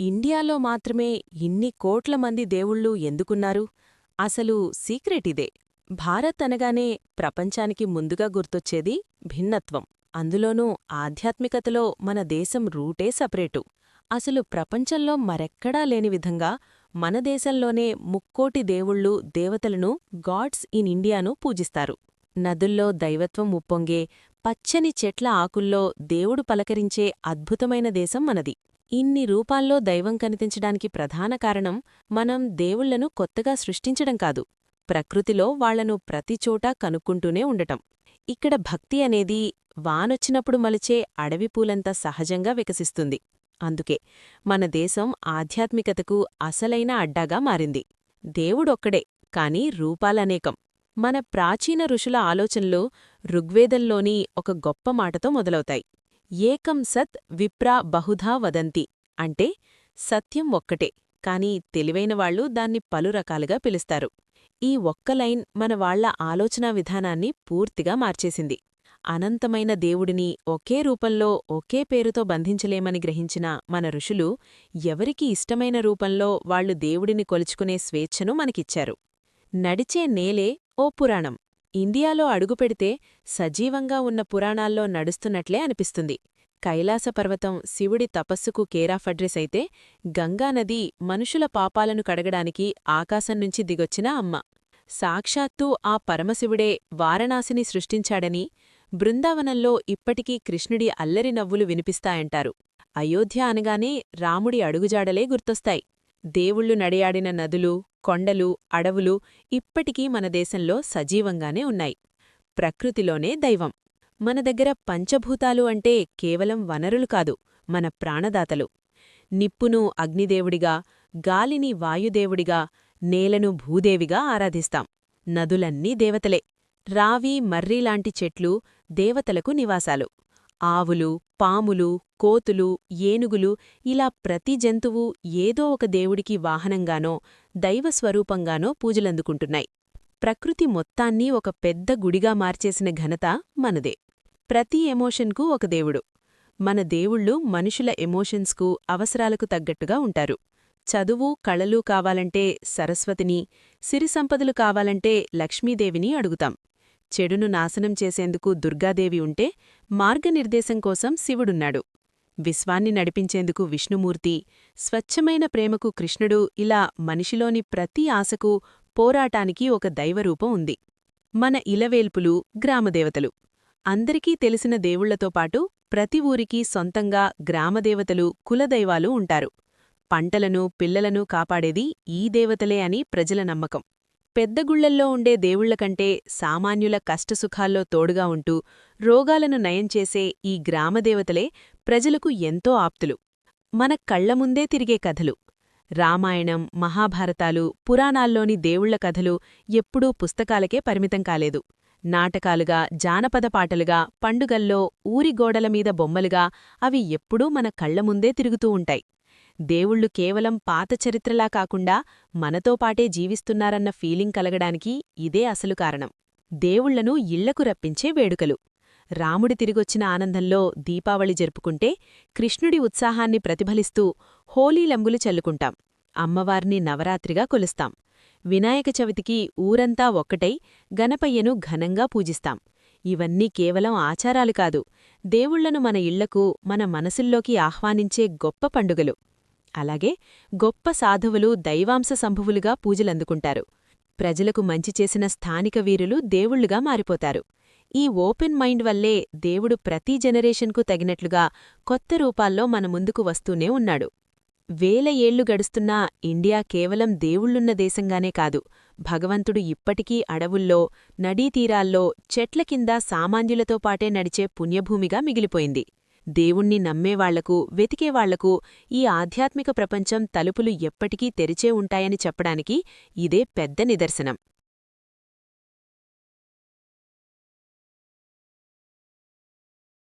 ఇండియాలో మాత్రమే ఇన్ని కోట్ల మంది దేవుళ్ళు ఎందుకున్నారు? అసలు సీక్రెట్ ఇదే. భారత్ అనగానే ప్రపంచానికి ముందుగా గుర్తొచ్చేది భిన్నత్వం. అందులోనూ ఆధ్యాత్మికతలో మన దేశం రూటే సపరేటు. అసలు ప్రపంచంలో మరెక్కడా లేని విధంగా మన దేశంలోనే ముక్కోటి దేవుళ్ళు దేవతలను గాడ్స్ ఇన్ ఇండియాను పూజిస్తారు. నదుల్లో దైవత్వం ఉప్పొంగే పచ్చని చెట్ల ఆకుల్లో దేవుడు పలకరించే అద్భుతమైన దేశం మనది. ఇన్ని రూపాల్లో దైవం కనిపించడానికి ప్రధాన కారణం మనం దేవుళ్ళను కొత్తగా సృష్టించడం కాదు. ప్రకృతిలో వాళ్ళను ప్రతిచోటా కనుక్కుంటూనే ఉండటం. ఇక్కడ భక్తి అనేది వానొచ్చినప్పుడు మలిచే అడవిపూలంత సహజంగా వికసిస్తుంది. అందుకే మన దేశం ఆధ్యాత్మికతకు అసలైన అడ్డాగా మారింది. దేవుడొక్కడే కాని రూపాలనేకం. మన ప్రాచీన ఋషుల ఆలోచనలు ఋగ్వేదంలోని ఒక గొప్ప మాటతో మొదలవుతాయి. ఏకం సత్ విప్రా బహుధా వదంతి. అంటే సత్యం ఒక్కటే కాని తెలివైనవాళ్ళు దాన్ని పలు రకాలుగా పిలుస్తారు. ఈ ఒక్క లైన్ మన వాళ్ళ ఆలోచనా విధానాన్ని పూర్తిగా మార్చేసింది. అనంతమైన దేవుడిని ఒకే రూపంలో ఒకే పేరుతో బంధించలేమని గ్రహించిన మన ఋషులు ఎవరికి ఇష్టమైన రూపంలో వాళ్ళు దేవుడిని కొలుచుకునే స్వేచ్ఛను మనకిచ్చారు. నడిచే నేలే ఓ పురాణం. ఇండియాలో అడుగుపెడితే సజీవంగా ఉన్న పురాణాల్లో నడుస్తున్నట్లే అనిపిస్తుంది. కైలాసపర్వతం శివుడి తపస్సుకు కేరాఫడ్రెస్ అయితే గంగానది మనుషుల పాపాలను కడగడానికి ఆకాశం నుంచి దిగొచ్చిన అమ్మ. సాక్షాత్తూ ఆ పరమశివుడే వారణాసిని సృష్టించాడని బృందావనంలో ఇప్పటికీ కృష్ణుడి అల్లరి నవ్వులు వినిపిస్తాయంటారు. అయోధ్య అనగానే రాముడి అడుగుజాడలే గుర్తొస్తాయి. దేవుళ్ళు నడియాడిన నదులు కొండలు అడవులు ఇప్పటికీ మన దేశంలో సజీవంగానే ఉన్నాయి. ప్రకృతిలోనే దైవం. మన దగ్గర పంచభూతాలు అంటే కేవలం వనరులు కాదు మన ప్రాణదాతలు. నిప్పును అగ్నిదేవుడిగా గాలిని వాయుదేవుడిగా నేలను భూదేవిగా ఆరాధిస్తాం. నదులన్నీ దేవతలే. రావి మర్రిలాంటి చెట్లు దేవతలకు నివాసాలు. ఆవులు పాములు కోతులు ఏనుగులు ఇలా ప్రతి జంతువు ఏదో ఒక దేవుడికి వాహనంగానో దైవస్వరూపంగానో పూజలందుకుంటున్నాయి. ప్రకృతి మొత్తాన్ని ఒక పెద్ద గుడిగా మార్చేసిన ఘనత మనదే. ప్రతి ఎమోషన్కు ఒక దేవుడు. మన దేవుళ్ళు మనుషుల ఎమోషన్స్కు అవసరాలకు తగ్గట్టుగా ఉంటారు. చదువు కళలు కావాలంటే సరస్వతిని సిరిసంపదలు కావాలంటే లక్ష్మీదేవిని అడుగుతాం. చెడును నాశనం చేసేందుకు దుర్గాదేవి ఉంటే మార్గనిర్దేశం కోసం శివుడున్నాడు. విశ్వాన్ని నడిపించేందుకు విష్ణుమూర్తి స్వచ్ఛమైన ప్రేమకు కృష్ణుడు ఇలా మనిషిలోని ప్రతి ఆశకు పోరాటానికి ఒక దైవరూపం ఉంది. మన ఇలవేల్పులు గ్రామదేవతలు. అందరికీ తెలిసిన దేవుళ్ళతో పాటు ప్రతి ఊరికి సొంతంగా గ్రామదేవతలు కులదైవాలు ఉంటారు. పంటలను పిల్లలను కాపాడేది ఈ దేవతలే అని ప్రజల నమ్మకం. పెద్దగుళ్ళల్లో ఉండే దేవుళ్ళకంటే సామాన్యుల కష్టసుఖాల్లో తోడుగా ఉంటూ రోగాలను నయం చేసే ఈ గ్రామదేవతలే ప్రజలకు ఎంతో ఆప్తులు. మన కళ్ళముందే తిరిగే కథలు. రామాయణం మహాభారతాలు పురాణాల్లోని దేవుళ్ళ కథలు ఎప్పుడూ పుస్తకాలకే పరిమితం కాలేదు. నాటకాలుగా జానపద పాటలుగా పండుగల్లో ఊరి గోడలమీద బొమ్మలుగా అవి ఎప్పుడూ మన కళ్ళముందే తిరుగుతూ ఉంటాయి. దేవుళ్ళు కేవలం పాత చరిత్రలా కాకుండా మనతో పాటే జీవిస్తున్నారన్న ఫీలింగ్ కలగడానికి ఇదే అసలు కారణం. దేవుళ్ళను ఇళ్ళకు రప్పించే వేడుకలు. రాముడి తిరిగొచ్చిన ఆనందంలో దీపావళి జరుపుకుంటే కృష్ణుడి ఉత్సాహాన్ని ప్రతిఫలిస్తూ హోలీలంబులు చల్లుకుంటాం. అమ్మవార్ని నవరాత్రిగా కొలుస్తాం. వినాయక చవితికి ఊరంతా ఒక్కటై గణపయ్యను ఘనంగా పూజిస్తాం. ఇవన్నీ కేవలం ఆచారాలు కాదు దేవుళ్ళను మన ఇళ్ళకు మన మనసుల్లోకి ఆహ్వానించే గొప్ప పండుగలు. అలాగే గొప్ప సాధువులు దైవాంశ సంభువులుగా పూజలందుకుంటారు. ప్రజలకు మంచి చేసిన స్థానిక వీరులు దేవుళ్ళుగా మారిపోతారు. ఈ ఓపెన్ మైండ్ వల్లే దేవుడు ప్రతి జనరేషన్కు తగినట్లుగా కొత్త రూపాల్లో మన ముందుకు వస్తూనే ఉన్నాడు. వేల ఏళ్ళు గడుస్తున్నా ఇండియా కేవలం దేవుళ్ళున్న దేశంగానే కాదు భగవంతుడు ఇప్పటికీ అడవుల్లో నడీతీరాల్లో చెట్ల కింద సామాన్యులతో పాటే నడిచే పుణ్యభూమిగా మిగిలిపోయింది. దేవుణ్ణి నమ్మేవాళ్ళకు వెతికేవాళ్ళకు ఈ ఆధ్యాత్మిక ప్రపంచం తలుపులు ఎప్పటికీ తెరిచే ఉంటాయని చెప్పడానికి ఇదే పెద్ద నిదర్శనం.